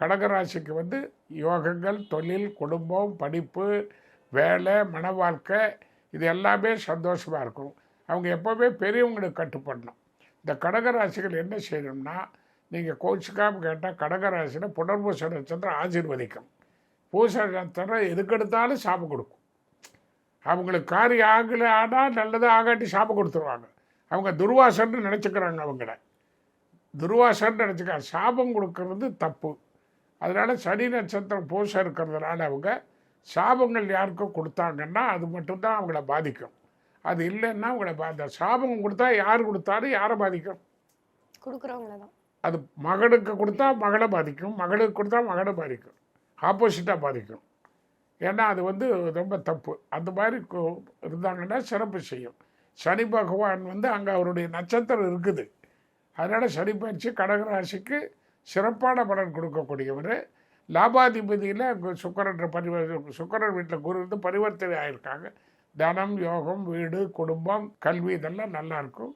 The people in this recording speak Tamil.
கடகராசிக்கு வந்து யோகங்கள் தொழில் குடும்பம் படிப்பு வேலை மன வாழ்க்கை இது எல்லாமே சந்தோஷமாக இருக்கும். அவங்க எப்போவுமே பெரியவங்களுக்கு கட்டுப்படணும். இந்த கடகராசிகள் என்ன செய்யணும்னா நீங்கள் கோச்சிக்காமல் கேட்டால் கடகராசியில் புனர்பூச நட்சத்திரம் ஆசீர்வதிக்கும். பூச நட்சத்திரம் எதுக்கெடுத்தாலும் சாபம் கொடுக்கும். அவங்களுக்கு காரியம் ஆகலை ஆனால் நல்லது ஆகாட்டி சாபம் கொடுத்துருவாங்க. அவங்க துர்வாசன்னு நினச்சிக்கிறாங்க அவங்கள. துர்வாசன்னு நினச்சிக்கிறாங்க சாபம் கொடுக்கறது தப்பு. அதனால் சனி நட்சத்திரம் பூசம் இருக்கிறதுனால அவங்க சாபங்கள் யாருக்கும் கொடுத்தாங்கன்னா அது மட்டும்தான் அவங்கள பாதிக்கும். அது இல்லைன்னா அவங்கள பா அந்த சாபம் கொடுத்தா யார் கொடுத்தாலும் யாரை பாதிக்கும்? கொடுக்குறவங்கள தான். அது மகனுக்கு கொடுத்தா மகளை பாதிக்கும் மகளுக்கு கொடுத்தா மகனை பாதிக்கும் ஆப்போசிட்டாக பாதிக்கும். ஏன்னா அது வந்து ரொம்ப தப்பு. அந்த மாதிரி இருந்தாங்கன்னா சிறப்பு செய்யும். சனி பகவான் வந்து அங்கே அவருடைய நட்சத்திரம் இருக்குது. அதனால் சனி பயிற்சி கடகராசிக்கு சிறப்பான பலன் கொடுக்கக்கூடியவர். லாபாதிபதியில் சுக்கரன் பரிவ சுக்கரன் வீட்டில் குரு இருந்து பரிவர்த்தனை ஆயிருக்காங்க. தனம் யோகம் வீடு குடும்பம் கல்வி இதெல்லாம் நல்லாயிருக்கும்